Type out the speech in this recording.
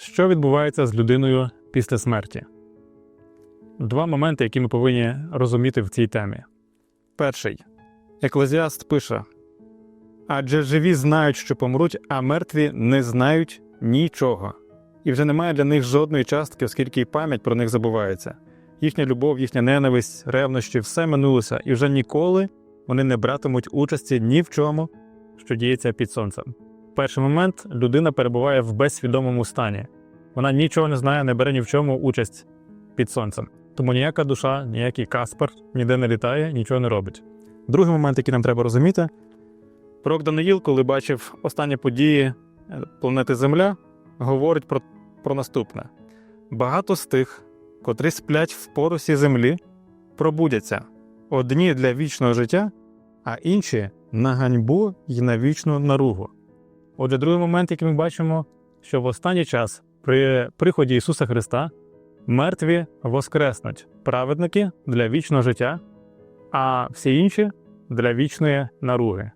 Що відбувається з людиною після смерті? Два моменти, які ми повинні розуміти в цій темі. Перший. Еклезіаст пише: Адже живі знають, що помруть, а мертві не знають нічого. І вже немає для них жодної частки, оскільки і пам'ять про них забувається. Їхня любов, їхня ненависть, ревнощі все минулося, і вже ніколи вони не братимуть участі ні в чому, що діється під сонцем. Перший момент людина перебуває в безсвідомому стані. Вона нічого не знає, не бере ні в чому участь під сонцем. Тому ніяка душа, ніякий Каспар ніде не літає, нічого не робить. Другий момент, який нам треба розуміти, пророк Даниїл, коли бачив останні події е, планети Земля, говорить про, про наступне: багато з тих, котрі сплять в порусі землі, пробудяться одні для вічного життя, а інші на ганьбу й на вічну наругу. Отже, другий момент, який ми бачимо, що в останній час при приході Ісуса Христа мертві воскреснуть праведники для вічного життя, а всі інші для вічної наруги.